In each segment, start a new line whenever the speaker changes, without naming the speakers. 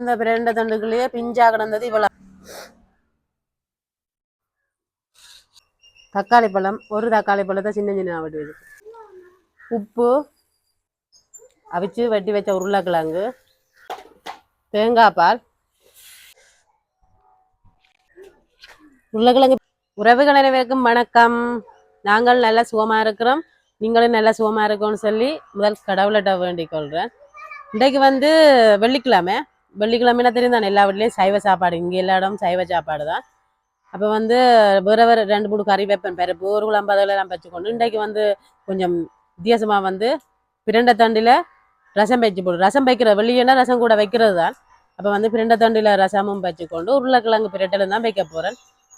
இந்த பிரண்ட தண்டுக்குள்ளேயே பிஞ்சா கிடந்தது இவ்வளவு. தக்காளி பழம் ஒரு தக்காளி பழத்தை சின்ன சின்ன வெட்டி உப்பு அவிச்சு வெட்டி வச்ச உருளைக்கிழங்கு தேங்காய் பால் உருளைக்கிழங்கு. உறவுகள் அனைவருக்கும் வணக்கம். நாங்கள் நல்ல சுகமாக இருக்கிறோம். நீங்களும் நல்ல சுகமாக இருக்கோம்னு சொல்லி முதல் கடவுள்கிட்ட வேண்டிக் கொள்றேன். இன்றைக்கு வந்து வெள்ளிக்கிழமை. வெள்ளிக்கிழமையில தெரியும்? தான் எல்லா வீட்லேயும் சைவ சாப்பாடு. இங்கே எல்லா இடமும் சைவ சாப்பாடு தான். அப்போ வந்து வேற வேற ரெண்டு மூணு கறி வைப்பேன். பருப்பு ஒரு குழம்பு அதெல்லாம் வச்சுக்கொண்டு இன்றைக்கு வந்து கொஞ்சம் வித்தியாசமாக வந்து பிரண்டை தண்டில் ரசம் வச்சு போடு. ரசம் வைக்கிற வெளியேனா ரசம் கூட வைக்கிறது தான். அப்போ வந்து பிரண்டை தண்டில் ரசமும் வச்சுக்கொண்டு உருளைக்கிழங்கு பிரட்டலும் தான் வைக்க போகிறேன்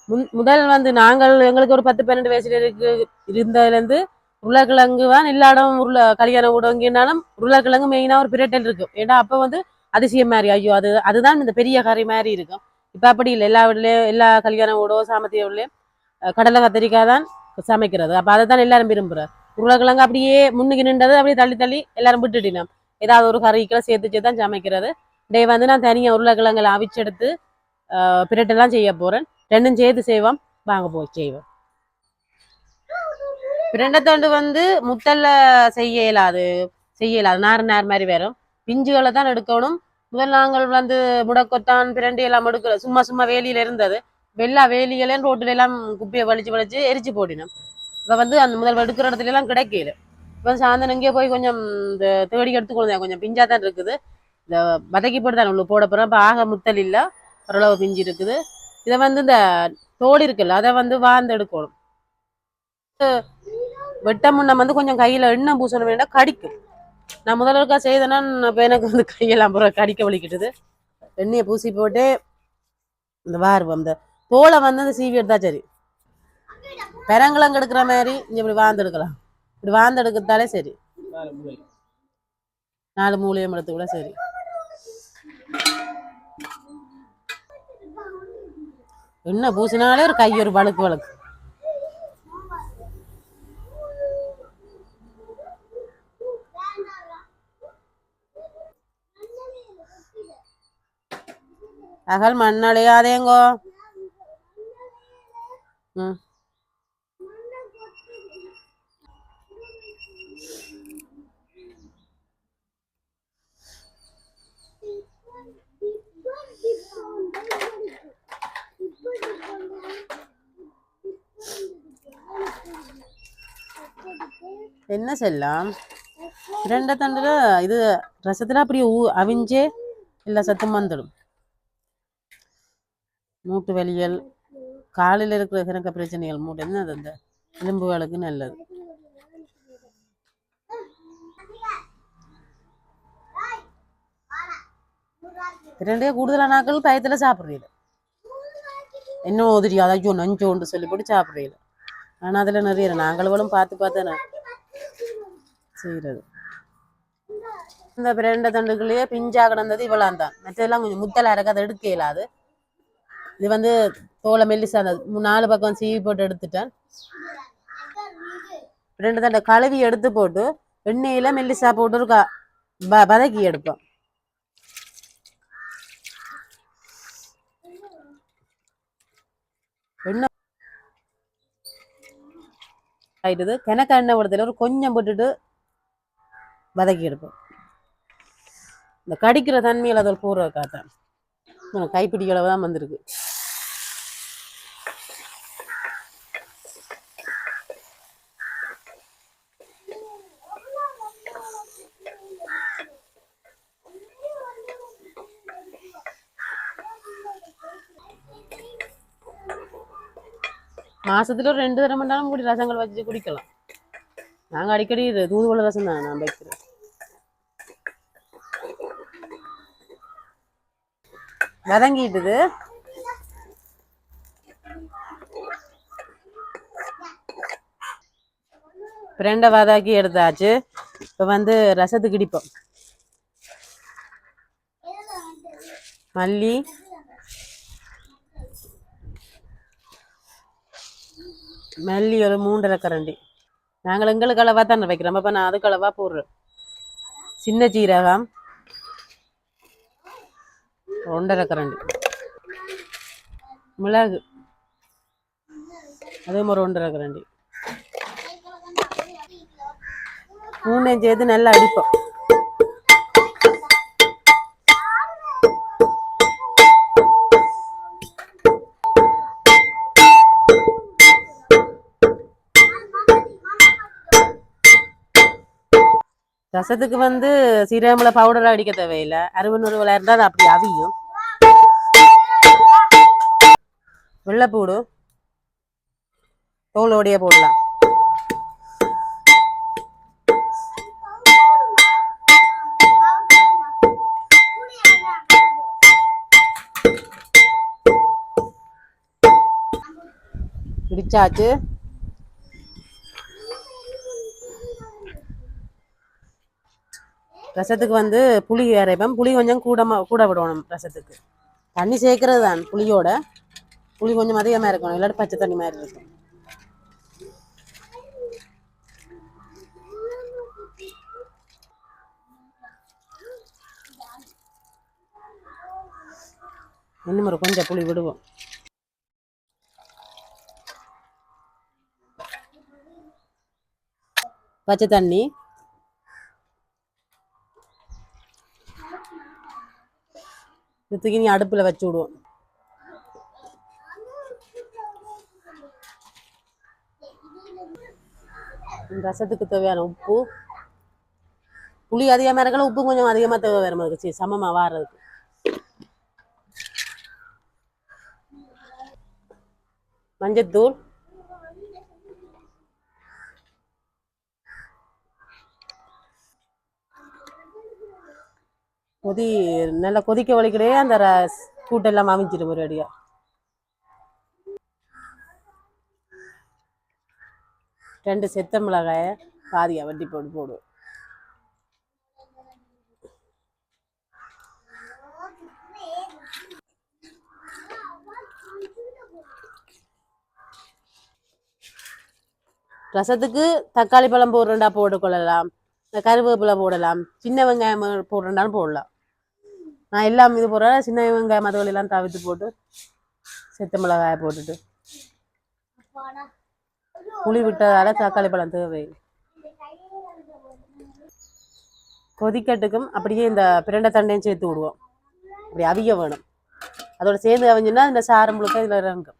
முன் முதல் வந்து நாங்கள் எங்களுக்கு ஒரு பத்து பன்னெண்டு வயசுல இருக்கு இருந்ததுலேருந்து உருளைக்கிழங்கு தான் எல்லா இடம் உருளை கல்யாணம் ஊடகங்கினாலும் உருளைக்கிழங்கு மெயினாக ஒரு பிரட்டல் இருக்கும் ஏன்னா அப்போ வந்து அதிசயம் மாதிரி ஐயோ அது அதுதான் இந்த பெரிய கறி மாதிரி இருக்கும். இப்போ அப்படி இல்லை. எல்லா வீட்லேயும் எல்லா கல்யாண வீடோ சாமத்திய வீட்லேயும் கடலை கத்திரிக்காய் தான் சமைக்கிறது. அப்போ அதை தான் எல்லாரும் விரும்புகிறார் உருளைக்கிழங்கு அப்படியே முன்னுக்கு நின்றது அப்படியே தள்ளி தள்ளி எல்லாரும் விட்டுட்டினோம். ஏதாவது ஒரு கறிக்கெல்லாம் சேர்த்து சேர்த்து தான் சமைக்கிறது. டே வந்து நான் தனியாக உருளைக்கிழங்குல அவிச்செடுத்து பிரட்டெல்லாம் செய்ய போகிறேன் ரெண்டும் சேர்த்து செய்வோம். வாங்க போய் செய்வோம். பிரண்டைத்தண்டு வந்து முத்தல்ல செய்ய இயலாது. செய்ய இயலாது. நார் நார் மாதிரி வரும். பிஞ்சுகளை தான் எடுக்கணும். முதல் நாங்கள் வந்து முடக்கொத்தான் பிரண்டி எல்லாம் எடுக்கல. சும்மா சும்மா வேலியில இருந்தது. வெள்ளா வேலிகளையும் ரோட்டுல எல்லாம் குப்பையை வலிச்சு வலிச்சு எரிச்சு போடினோம். இப்போ வந்து அந்த முதல் எடுக்கிற இடத்துல எல்லாம் கிடைக்கல. இப்போ சாயந்தரம் இங்கே போய் கொஞ்சம் இந்த தேடி எடுத்துக்கொள்ளுங்க கொஞ்சம் பிஞ்சா தான் இருக்குது. இந்த வதக்கி போட்டு தான் உங்களுக்கு போட போகிறோம் இப்போ ஆக முத்தல் இல்லை. ஓரளவு பிஞ்சு இருக்குது. இதை வந்து இந்த தோடி இருக்குல்ல அதை வந்து வாழ்ந்து எடுக்கணும். வெட்ட முன்ன வந்து கொஞ்சம் கையில் எண்ணெய் பூசணும் வேண்டாம் கடிக்கும். நான் முதல்வருக்கா செய்தேன்னா இப்போ எனக்கு வந்து கையெல்லாம் அப்புறம் கடிக்க வலிக்கிட்டுது. எண்ணெயை பூசி போட்டு இந்த வார் அந்த தோலை வந்து அந்த சீவி எடுத்தா சரி. பெரங்கிழங்கு எடுக்கிற மாதிரி இங்கே இப்படி வாந்து எடுக்கலாம். இப்படி வாந்து எடுக்கிறதாலே சரி. நாலு மூலியம் எடுத்து கூட சரி. என்ன பூசினாலே ஒரு கை ஒரு வழுக்கு வழுக்கு. அகல் மண்ணடையாதேங்கோ என்ன செல்லாம்? இரண்ட தண்டில் இது ரசத்தில் அப்படியே ஊ அவிஞ்சே இல்லை சத்தும் வந்துடும். மூட்டு வலிகள் காலில் இருக்கிற கிணக்க பிரச்சனைகள் மூட்டு என்ன அது அந்த எலும்புகளுக்கு நல்லது. இரண்டே கூடுதலான நாட்கள் பயத்தில் சாப்பிட்றீங்க. என்ன உதிரி ஐயோ நஞ்சோண்டு சொல்லி போட்டு சாப்பிட்றீங்க. ஆனால் அதில் நிறைய நாங்களும் பார்த்து பார்த்தேன் செய்கிறது இந்த பிரண்ட தண்டுக்குள்ளேயே பிஞ்சா கிடந்தது இவ்வளோ தான் மற்றதெல்லாம் கொஞ்சம் முத்தலா இருக்கு. அதை எடுக்க இயலாது. இது வந்து தோலை மெல்லிசா அந்த நாலு பக்கம் சீவி போட்டு எடுத்துட்டேன். ரெண்டு தண்டை கழுவி எடுத்து போட்டு எண்ணெயில மெல்லிசா போட்டு ஒரு க- வதக்கி எடுப்போம். எண்ணெய் ஆயிடுது. கிணக்க எண்ணெய் விடுதல ஒரு கொஞ்சம் போட்டுட்டு வதக்கி எடுப்போம். இந்த கடிக்கிற தன்மையில் அதில் கூற காட்டேன் கைப்பிடி அளவு தான் வந்திருக்கு. மாசத்துல ஒரு ரெண்டு தடவை மணி கூடி ரசங்கள் வச்சு குடிக்கலாம். நாங்க அடிக்கடி இது தூதுவளை ரசம் தான் நான் வைக்கிறேன். வதங்கிட்டுது. பிரண்டை வதக்கி எடுத்தாச்சு. இப்போ வந்து ரசத்துக்கு இடிப்போம். மல்லி மல்லி ஒரு மூன்றரை கரண்டி. நாங்கள் எங்களுக்கு அளவாக தானே வைக்கிறோம். அப்போ நான் அதுக்கு அளவாக போடுறேன். சின்ன சீரகம் ஒன்றரை கரண்டி. மிளகு. அதே மாதிரி ஒன்றரை கரண்டி. மூணையும் சேர்த்து நல்லா அடிப்போம். ரசத்துக்கு வந்து சீரகமில் பவுடர் அடிக்க தேவையில்லை. அறுபது இருந்தால் அப்படி அவியும். வெள்ளைப்பூடு. தோலோடைய போடலாம். பிடிச்சாச்சு. ரசத்துக்கு வந்து புளி அரைப்பேன் புளி கொஞ்சம் கூடமாக கூட விடணும் ரசத்துக்கு தண்ணி சேர்க்கறது தான் புளியோட. புளி கொஞ்சம் அதிகமாக இருக்கணும். இல்லாட்டி பச்சை தண்ணி மாதிரி இருக்கும். இன்னும் ஒரு கொஞ்சம் புளி விடுவோம். பச்சை தண்ணி. இது தூக்கி நீ அடுப்பில் வச்சு விடுவோம். ரசத்துக்கு தேவையான உப்பு. புளி அதிகமாக இருக்கல உப்பு கொஞ்சம் அதிகமாக தேவை வேறு மாதிரி சரி சமமாக வாடுறதுக்கு மஞ்சத்தூள். கொதி நல்லா கொதிக்க வலிக்கிறே அந்த கூட்டெல்லாம் அமைஞ்சிடும் ஒரு அடியா. ரெண்டு செத்த மிளகாய பாதியா வட்டி போட்டு போடுவோம் ரசத்துக்கு தக்காளி பழம் போடுறண்டா போட்டுக்கொள்ளலாம். இந்த கருவேப்பிலை போடலாம். சின்ன வெங்காயம் போடுறேன்னாலும் போடலாம். நான் எல்லாம் இது போடுறேன். சின்ன வெங்காயம் அதுவரை எல்லாம் தவிர்த்து போட்டு செத்த மிளகாய போட்டுட்டு. புளி விட்டதால தக்காளி பழம் தேவை. கொதிக்கட்டுக்கும் அப்படியே இந்த பிரண்டை தண்டையும் சேர்த்து விடுவோம். அப்படி அவிய வேணும். அதோட சேர்ந்து அவிஞ்சுன்னா இந்த சாரம் முழுக்க இதில் இறங்கும்.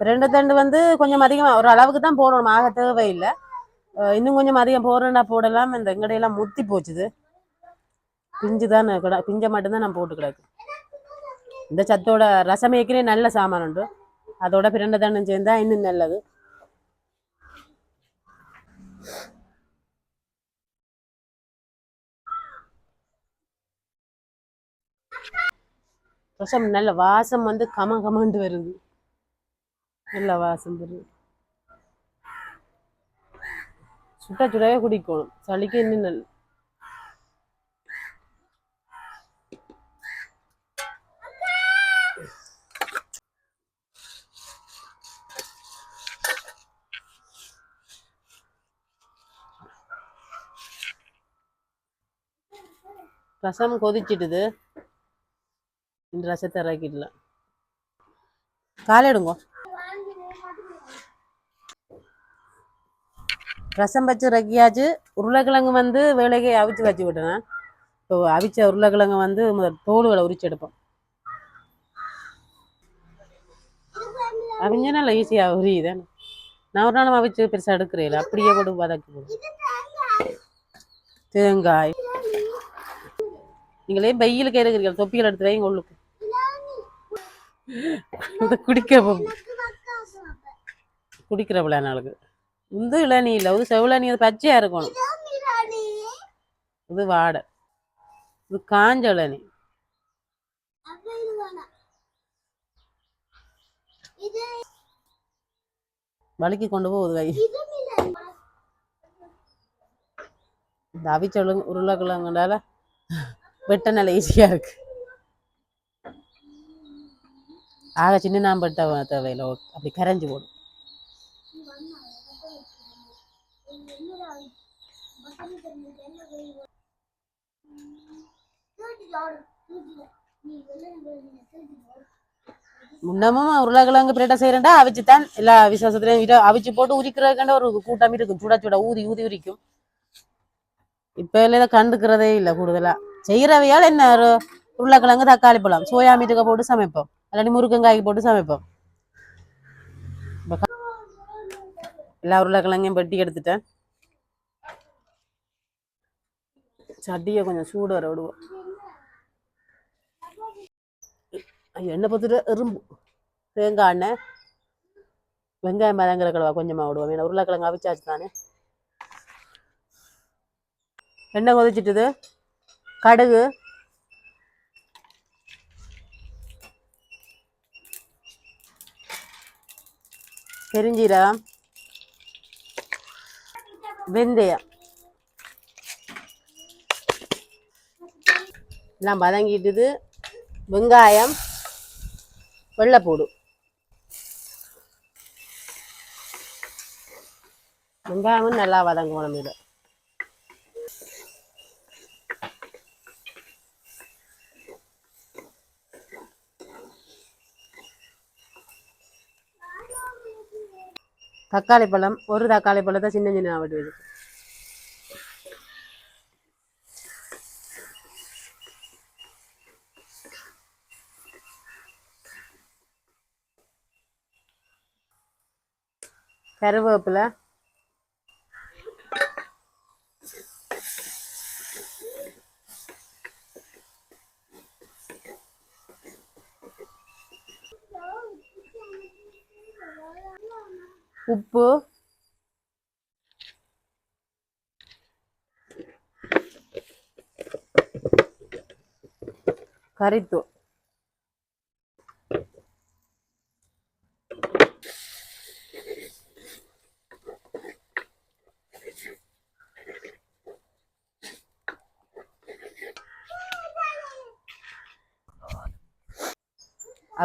பிரண்டை தண்டு வந்து கொஞ்சம் அதிகமாக ஒரு அளவுக்கு தான் போடணும். ஆக தேவையில்லை. இன்னும் கொஞ்சம் அதிகம் போடுறேன்னா போடலாம். இந்த எங்கடையெல்லாம் முத்தி போச்சுது. பிஞ்சு தான் கிட பிஞ்சை மட்டும்தான் நான் போட்டு கிடக்கு. இந்த சத்தோட ரசம் ஏற்கனவே நல்ல சாமான் உண்டு. அதோட பிரண்டை தானம் சேர்ந்தா இன்னும் நல்லது. ரசம் நல்ல வாசம் வந்து கம கமண்டு வருது. நல்ல வாசம் வருது. சுட்ட சுடவே குடிக்கணும். சளிக்கு இன்னும் நல்ல ரசம் கொதிச்சிட்டுது. இந்த ரசத்தை இறக்கிடலாம். காலை ரசம் வச்சு ரக்கியாச்சு உருளைக்கிழங்கு வந்து வேலைக்கு அவிச்சு வச்சு விட்டேன். இப்போ அவிச்ச உருளைக்கிழங்கு வந்து முதல் தோலுகளை உரிச்சு எடுப்போம். அவிஞ்சனால ஈஸியாக உரியுதானே நான் ஒரு நாளும் அவிச்சு பெருசாக எடுக்கிறேன் அப்படியே கூட வதக்கி போடும் தேங்காய். நீங்களே பையில் இருக்கிறீங்க தொப்பியில் எடுத்து வைங்க உள்ளுக்கு. குடிக்க குடிக்கிறவள குடிக்கிற பிள்ளை நாளுக்கு. இந்த இளநீ இல்லை. இது செவிளநீ அது பச்சையாக இருக்கணும். இது வாடை. இது காஞ்ச இளநீ. வலிக்கு கொண்டு போகுது கை. இந்த அவிச்ச உருளைக்கிழங்குனால வெட்ட நிலை ஈஸியாக இருக்கு. ஆக சின்ன நாம்பட்ட தேவையில்லை. அப்படி கரைஞ்சு போடும் முன்னமும் உருளைக்கிழங்கு பிரட்டை செய்யறேன்டா அவிச்சுத்தான் எல்லா விசேஷத்துலயும் அவிச்சு போட்டு உரிக்கிறதுக்காண்ட ஒரு கூட்டம் இருக்கும். சூடா சூடா ஊதி ஊதி உரிக்கும். இப்ப எல்லாம் கண்டுக்கிறதே இல்லை கூடுதலா. செய்யறவையால் என்ன? உருளைக்கிழங்கு தக்காளி பழம் சோயா மீட்டுக்க போட்டு சமைப்போம். இல்லாட்டி முருங்கங்காய்க்கு போட்டு சமைப்போம். எல்லா உருளைக்கிழங்கையும் வெட்டி எடுத்துட்டேன். சட்டியை கொஞ்சம் சூடு வர விடுவோம். எண்ணெய் பத்துட்டு எறும்பு. தேங்காய் எண்ணெய் வெங்காயம் மதங்கிற கிழவா கொஞ்சமாக விடுவோம். ஏன்னா உருளைக்கிழங்கு அவிச்சாச்சு தானே. எண்ணெய் கொதிச்சிட்டுது. கடுகு. பெருஞ்சீரகம். வெந்தயம். எல்லாம் வதங்கிட்டுது. வெங்காயம் வெள்ளைப்பூடு. வெங்காயமும் நல்லா வதங்கணும் இது தக்காளி பழம் ஒரு தக்காளி பழத்தை சின்ன சின்ன வெட்டுவது கருவேப்பிலை. உப்பு. கறித்தூள்.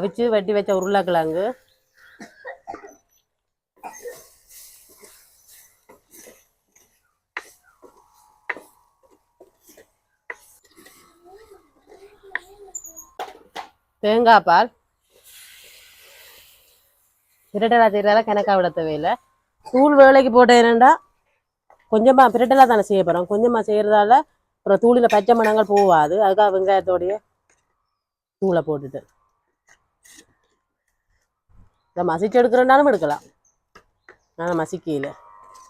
அவிச்சு வெட்டி வச்ச உருளைக்கிழங்கு. தேங்காய் பால். பிரட்டலா செய்யறதால கணக்காக விட தேவையில்லை. தூள் வேலைக்கு போட்ட என்னண்டா? கொஞ்சமாக பிரட்டலா தானே செய்ய போகிறோம் கொஞ்சமாக செய்கிறதால அப்புறம் தூளில பச்சை மணங்கள் போவாது அதுக்காக வெங்காயத்தோடைய தூளை போட்டுட்டு. இதை மசிச்சு எடுக்கிறனாலும் எடுக்கலாம். நான் மசிக்கல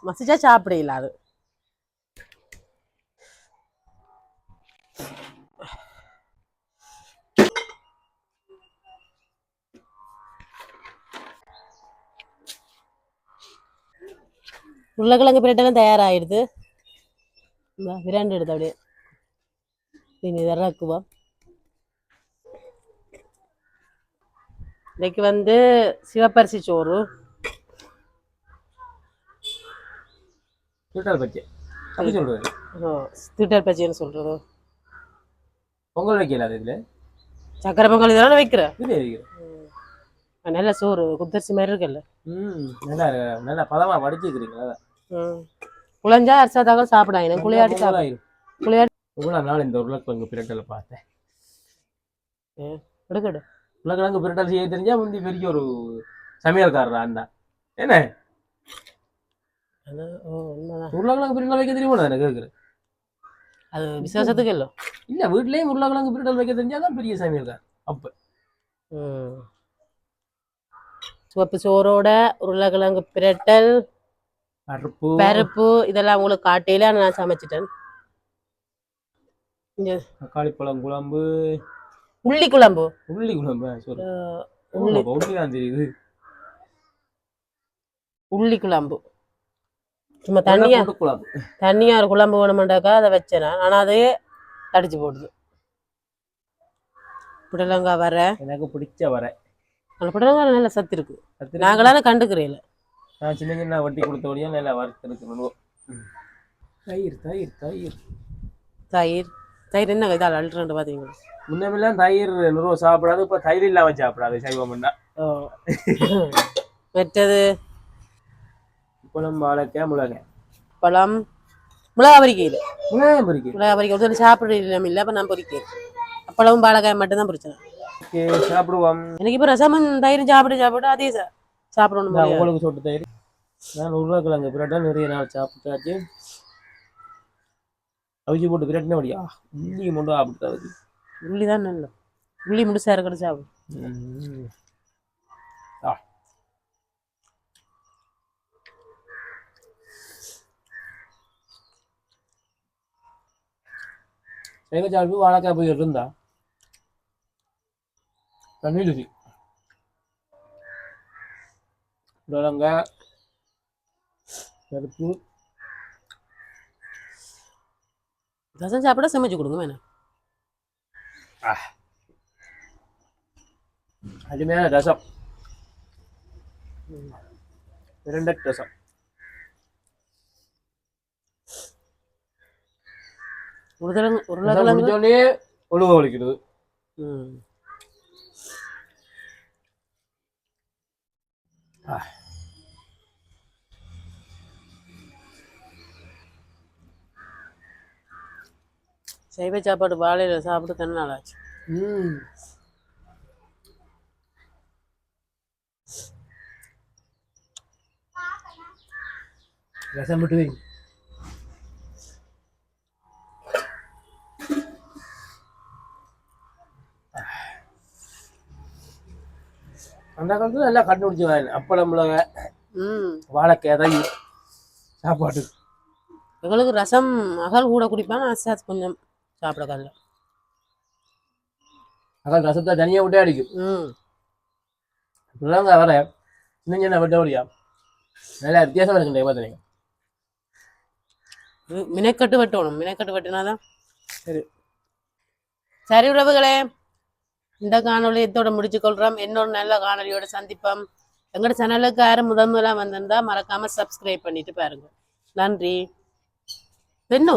மசிச்சா சாப்பிடல அது. உருளைக்கிழங்கு பிரட்டெல்லாம் தயாராகிடுது. இந்தா விராண்டு எடுத்து அப்படியே. இனி இறக்குவோம். இன்னைக்கு வந்து சிவப்பரிசி சோறு.
சுட்டால் பச்சை அப்படி சொல்றது?
ஓ, திட்டல் பச்சைன்னு சொல்றது.
பொங்கல் வைக்கல அது இதுல?
சக்கரை பொங்கல் இதெல்லாம் வைக்கிறேன்.
இது
நல்ல சோறு குத்தரிசி மாதிரி இருக்குல்ல.
ம் நல்லா இருக்கு. நல்லா பதமா வடிச்சுக்கிறீங்களா? அதான்.
ம். குழஞ்சா அரிசா தகவல் சாப்பிடாங்க குளியாட்டி சாப்பிட
பொங்கலாயிரும்.
குளியாட்டி
இவ்வளவு நாள் இந்த உருளைக்கிழங்கு பிரட்டலை பார்த்தேன்.
எடுக்கடு
உருளைக்கிழங்கு பிரட்டல் செய்ய தெரிஞ்சா முந்தி பெரிய ஒரு சமையல்காரர் அந்த என்ன? உருளைக்கிழங்கு பிரட்டல் வைக்க தெரியுமா எனக்கு கேட்குறேன்
அது விசேஷத்துக்கு இல்லை?
இல்ல வீட்லயும் உருளைக்கிழங்கு பிரட்டல் வைக்க தெரிஞ்சாதான் பெரிய சமையல்கார் அப்ப.
சிவப்பு சோறோட உருளைக்கிழங்கு பிரட்டல்
பருப்பு.
பருப்பு இதெல்லாம் உங்களுக்கு காட்டையில நான் சமைச்சிட்டேன்.
தக்காளி பழம் குழம்பு.
உள்ளி குழம்பு.
உள்ளி குழம்பு?
உள்ளி. குழம்பு. சும்மா தண்ணியா தண்ணியா ஒரு குழம்பு வேணுமெண்டாக்கா அதை வச்சேன். நான். ஆனா அதையே தடிச்சு போடுது. புடலங்காய் வர.
எனக்கு பிடிச்ச வரை.
அந்த புடலங்காய் நல்ல சத்து இருக்கு. நாங்களாம் கண்டுக்கிறேன்
நான் சின்ன சின்ன வட்டி கொடுத்த வழியாக நல்லா வறுத்தெடுக்கணும் தயிர் தயிர் தயிர்.
தயிர். தயிர் என்ன இதால் அல்ட்ரண்டு பார்த்தீங்களா
முன்னமெல்லாம் தயிர் நுறுவ சாப்பிடாது இப்போ தயிர் இல்லாம சாப்பிடாது சைவம்னா
ஓ. மற்றது
குழம்பு வாழைக்காய் மிளகாய்
பழம் மிளகா பொரிக்கையில்
மிளகாய் பொரிக்க
மிளகா பொரிக்க ஒரு சாப்பிட இல்லை இல்லை அப்போ நான் பொரிக்கிறேன் அப்பளவும் பாலக்காய் மட்டும்தான் பிரச்சனை
ஓகே சாப்பிடுவோம்.
எனக்கு இப்போ ரசமும் தயிரும் சாப்பிட்டு சாப்பிட்டு அதே சா- சாப்பிடணும்.
உங்களுக்கு சொட்டு தயிர். நான் உருளைக்கிழங்கு பிரெட்டை நிறைய நாள் சாப்பிட்டாச்சு. அவிச்சு போட்டு பிரெட்னே வழியா? உள்ளி மட்டும் சாப்பிட்டாச்சு
உள்ளி தான் நல்ல உள்ளி முடிச்சா இருக்கிற சாப்பிடு
ம். ஆ. சேகச்சார்பு வாழைக்காய் போய் இருந்தா தண்ணி ருசி பருப்பு
ரசம் சாப்பிட சமைச்சு கொடுங்க வேணாம்.
அருமையான ரசம். இரண்டை ரசம்.
உருளைக்கிழங்கு
ரசம்
உருளைக்கிழங்கு
முடிஞ்சோடனே ஒழுக வலிக்கிறது.
ம். சைவ சாப்பாடு வாழையில சாப்பிட்டு தானே நாளாச்சு
ம். ரசம் மட்டும் வைங்க அந்த காலத்துல நல்லா கண்டுபிடிச்சு வாங்க அப்பளம் மிளகா வாழைக்காய் தான் சாப்பாடு.
எங்களுக்கு ரசம் அகல் கூட குடிப்பான் அசாத் கொஞ்சம் சாப்பிட கால
அதான் ரசத்தை தனியாக விட்டே அடிக்கும். இப்படிதாங்க வர. இன்னும் என்ன விட்ட முடியா நல்லா வித்தியாசம் இருக்குங்க பார்த்தீங்க
மி- மினக்கட்டு வெட்டணும். மினக்கட்டு வெட்டினாதான் சரி. சரி உறவுகளே இந்த காணொளி இதோட முடிச்சு கொள்றோம் இன்னொரு நல்ல காணொளியோட சந்திப்போம். எங்களோட சேனலுக்கு யாரும் முதல் முதலாக வந்திருந்தா மறக்காம சப்ஸ்கிரைப் பண்ணிட்டு பாருங்க. நன்றி. பெண்ணு.